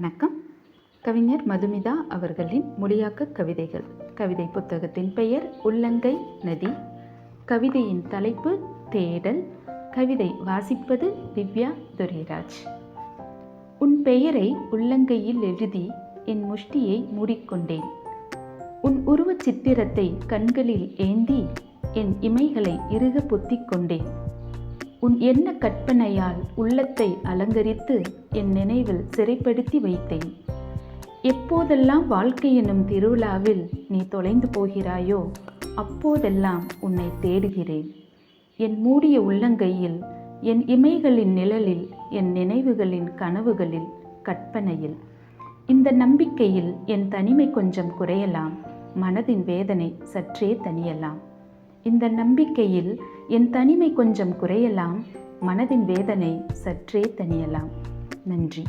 வணக்கம். கவிஞர் மதுமிதா அவர்களின் மொழியாக்க கவிதைகள். கவிதை புத்தகத்தின் பெயர் உள்ளங்கை நதி. கவிதையின் தலைப்பு தேடல். கவிதை வாசிப்பது திவ்யா துரைராஜ். உன் பெயரை உள்ளங்கையில் எழுதி என் முஷ்டியை மூடிக்கொண்டேன். உன் உருவச் சித்திரத்தை கண்களில் ஏந்தி என் இமைகளை இறுக பொத்திக் கொண்டேன் உன் எண்ண கற்பனையால் உள்ளத்தை அலங்கரித்து என் நினைவில் சிறைப்படுத்தி வைத்தேன். எப்போதெல்லாம் வாழ்க்கை என்னும் திருவிழாவில் நீ தொலைந்து போகிறாயோ அப்போதெல்லாம் உன்னை தேடுகிறேன். என் மூடிய உள்ளங்கையில் என் இமைகளின் நிழலில் என் நினைவுகளின் கனவுகளில் கற்பனையில். இந்த நம்பிக்கையில் என் தனிமை கொஞ்சம் குறையலாம் மனதின் வேதனை சற்றே தனியலாம் இந்த நம்பிக்கையில் என் தனிமை கொஞ்சம் குறையலாம் மனதின் வேதனை சற்றே தனியலாம் நன்றி.